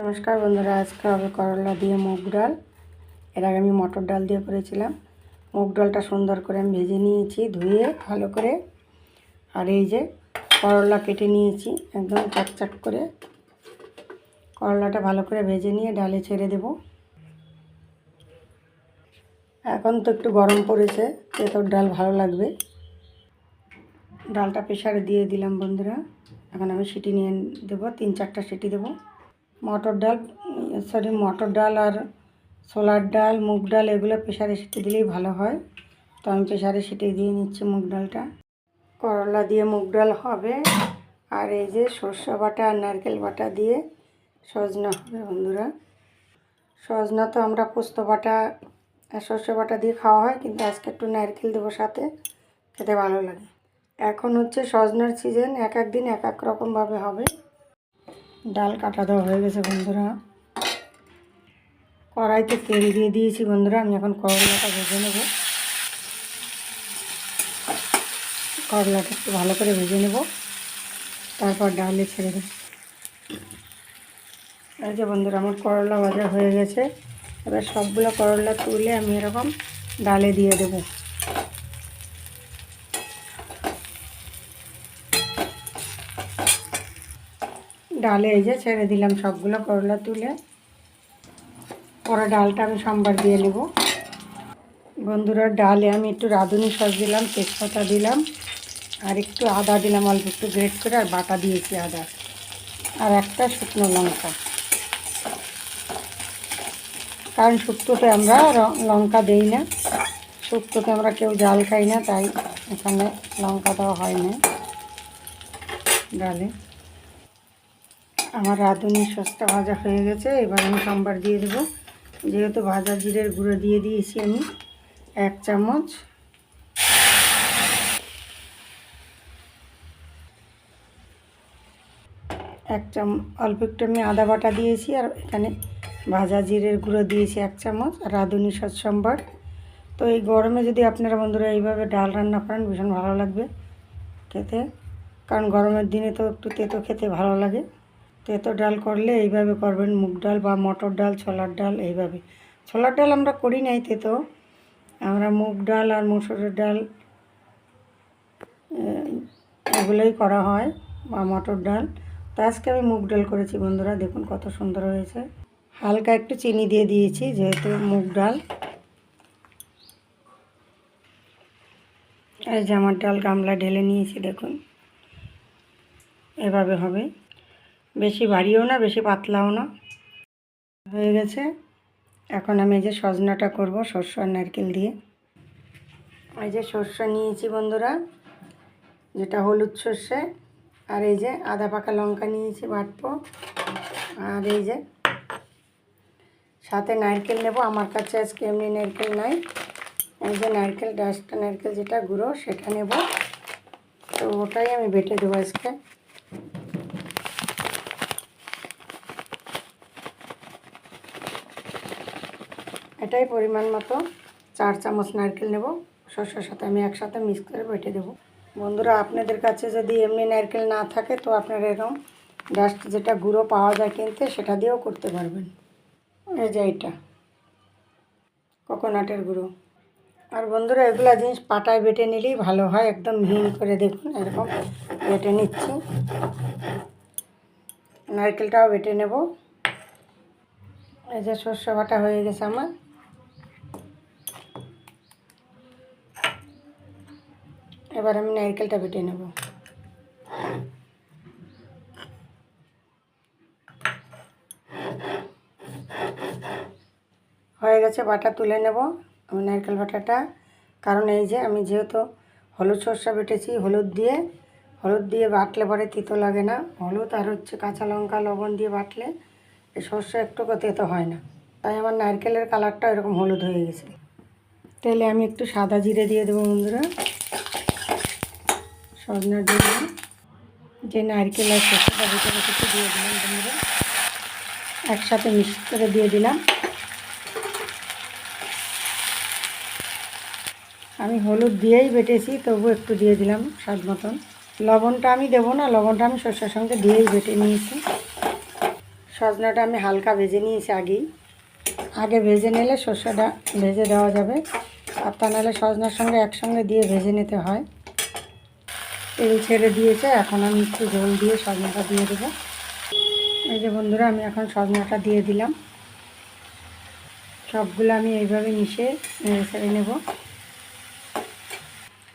নমস্কার বন্ধুরা, আজকে হবে করলা দিয়ে মুগ ডাল। এর আগে আমি মটর ডাল দিয়ে করেছিলাম। মুগ ডালটা সুন্দর করে আমি ভেজে নিয়েছি, ধুয়ে ভালো করে। আর এই যে করলা কেটে নিয়েছি, একদম চাকচাক করে। করলাটা ভালো করে ভেজে নিয়ে ডালে ছেড়ে দেব। এখন তো একটু গরম পড়েছে তেতর ডাল ভালো লাগবে। ডালটা প্রেশারে দিয়ে দিলাম বন্ধুরা। এখন আমি সিটি নিয়ে দেবো, তিন চারটা সিটি দেবো। মটর ডাল সরি মটর ডাল আর ছোলার ডাল, মুগ ডাল, এগুলো প্রেশারে সিটি দিলেই ভালো হয়। তো আমি প্রেশারে সিটি দিয়ে নিচ্ছি মুগ ডালটা। করলা দিয়ে মুগ ডাল হবে। আর এই যে সর্ষে বাটা আর নারকেল বাটা দিয়ে সজনা হবে বন্ধুরা। সজনা তো আমরা পোস্ত বাটা আর সর্ষে বাটা দিয়ে খাওয়া হয়, কিন্তু আজকে একটু নারকেল দেবো সাথে, খেতে ভালো লাগে। এখন হচ্ছে সজনার সিজন এক এক দিন এক এক রকমভাবে হবে। ডাল কাটা দেওয়া হয়ে গেছে বন্ধুরা। কড়াইতে তেল দিয়ে দিয়েছি বন্ধুরা, আমি এখন করলাটা ভেজে নেব। করলাটা একটু ভালো করে ভেজে নেব, তারপর ডালে ছেড়ে দেব। এই যে বন্ধুরা, আমার করলা ভাজা হয়ে গেছে। এবার সবগুলো করলা তুলে আমি এরকম ডালে দিয়ে দেবো। ডালে এই যে ছেড়ে দিলাম সবগুলো করলা তুলে। পরে ডালটা আমি সোমবার দিয়ে নেব। বন্ধুরা, ডালে আমি একটু রাঁধুনি সস দিলাম, তেজপাতা দিলাম, আর একটু আদা দিলাম, অল্প একটু গ্রেট করে, আর বাটা দিয়েছি আদা। আর একটা শুকনো লঙ্কা। কারণ শুক্তোতে আমরা লঙ্কা দেই না। শুক্তোতে আমরা কেউ জাল খাই না, তাই এখানে লঙ্কা দেওয়া হয় না। ডালে। আমার রাঁধুনি সস্তা ভাজা হয়ে গেছে, এবার আমি সোমবার দিয়ে দেবো। যেহেতু ভাজা জিরের গুঁড়ো দিয়ে দিয়েছি আমি, এক চামচ। এক চাম, অল্প একটু আমি আদা বাটা দিয়েছি, আর এখানে ভাজা জিরের গুঁড়ো দিয়েছি এক চামচ, আর রাঁধুনি সস সোমবার। তো এই গরমে যদি আপনারা বন্ধুরা এইভাবে ডাল রান্না করেন, ভীষণ ভালো লাগবে খেতে। কারণ গরমের দিনে তো একটু তেতো খেতে ভালো লাগে। তেতো ডাল করলে এইভাবে করবেন, মুগ ডাল বা মটর ডাল, ছোলার ডাল, এইভাবে। ছোলার ডাল আমরা করি নাই তেতো। আমরা মুগ ডাল আর মসুরের ডাল এগুলোই করা হয়, বা মটর ডাল। তো আজকে আমি মুগ ডাল করেছি বন্ধুরা, দেখুন কত সুন্দর হয়েছে। হালকা একটু চিনি দিয়ে দিয়েছি, যেহেতু মুগ ডাল। এই জামার ডাল গামলা ঢেলে নিয়েছি, দেখুন। এভাবে হবে। বেশি ভারীও না, বেশি পাতলাও না। হয়ে গেছে। এখন আমি এই যে সজনাটা করব শস্য আর নারকেল দিয়ে। এই যে শস্য নিয়েছি বন্ধুরা, যেটা হলুদ সর্ষে, আর এই যে আদা পাকা লঙ্কা নিয়েছি বাটবো। আর এই যে সাথে নারকেল নেব, আমার কাছে আজকে এমনি নারকেল নাই। এই যে নারকেল ডাস্টটা নারকেল যেটা গুঁড়ো সেটা নেব। তো ওটাই আমি বেটে দেবো আজকে। এটাই পরিমাণ মতো চার চামচ নারকেল নেব। শস্যের সাথে আমি একসাথে মিক্স করে বেটে দেবো। বন্ধুরা, আপনাদের কাছে যদি এমনি নারকেল না থাকে, তো আপনারা এরকম ডাস্ট যেটা গুঁড়ো পাওয়া যায় কিনতে, সেটা দিয়েও করতে পারবেন। এই যে এটা কোকোনাটের গুঁড়ো। আর বন্ধুরা, এগুলা জিনিস পাটায় বেটে নিলেই ভালো হয়। একদম মিহিন করে দেখুন, এরকম বেটে নিচ্ছি। নারকেলটাও বেটে নেব। এই যে সর্ষে বাটা হয়ে গেছে আমার। এবার আমি নারকেলটা বেটে নেব। হয়ে গেছে, বাটা তুলে নেব আমি নারকেল বাটাটা। কারণ এই যে আমি যেহেতু হলুদ সর্ষা বেটেছি, হলুদ দিয়ে হলুদ দিয়ে বাটলে পরে তিতো লাগে না। হলুদ আর হচ্ছে কাঁচা লঙ্কা, লবণ দিয়ে বাটলে এই সর্ষে একটুকু তেতো হয় না। তাই আমার নারকেলের কালারটা এরকম হলুদ হয়ে গেছে। তেলে আমি একটু সাদা জিরে দিয়ে দেবো বন্ধুরা। সজনার জন্য। যে নারকেল আর সর্ষেটা বেটে রেখেছি, দিয়ে দিলাম বন্ধুরা। একসাথে মিক্স করে দিয়ে দিলাম। আমি হলুদ দিয়েই বেটেছি তবু একটু দিয়ে দিলাম স্বাদ মতন। লবণটা আমি দেবো না, লবণটা আমি শস্যের সঙ্গে দিয়েই বেটে নিয়েছি। সজনাটা আমি হালকা ভেজে নিয়েছি আগেই। আগে ভেজে নিলে শস্যটা ভেজে দেওয়া যাবে। আর তা নাহলে সজনার সঙ্গে একসঙ্গে দিয়ে ভেজে নিতে হয়। তেল ছেড়ে দিয়েছে, এখন আমি একটু ঝোল দিয়ে সজনাটা দিয়ে দেবো। এই যে বন্ধুরা, আমি এখন সজনাটা দিয়ে দিলাম। সবগুলো আমি এইভাবে মিশিয়ে ছেড়ে নেব।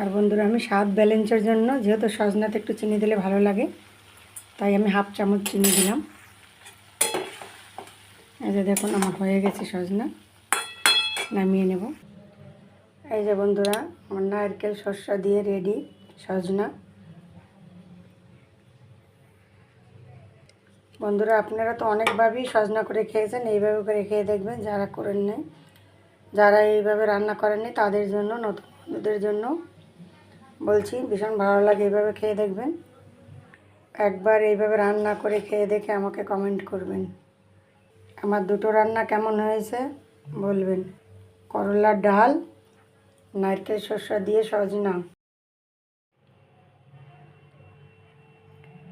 আর বন্ধুরা, আমি স্বাদ ব্যালেন্সের জন্য, যেহেতু সজনাতে একটু চিনি দিলে ভালো লাগে, তাই আমি হাফ চামচ চিনি দিলাম। এই যে দেখুন, আমার হয়ে গেছে সজনা। নামিয়ে নেব। এই যে বন্ধুরা, আমার নারকেল শস্য দিয়ে রেডি সজনা। বন্ধুরা, আপনারা তো অনেকভাবেই সজনা করে খেয়েছেন, এইভাবে করে খেয়ে দেখবেন যারা করেন নাই। যারা এইভাবে রান্না করেননি তাদের জন্য, নতুন বন্ধুদের জন্য বলছি, ভীষণ ভালো লাগে এইভাবে খেয়ে দেখবেন। একবার এইভাবে রান্না করে খেয়ে দেখে আমাকে কমেন্ট করবেন। আমার দুটো রান্না কেমন হয়েছে বলবেন। করলার ডাল, নারকেল শস্য দিয়ে সজনা।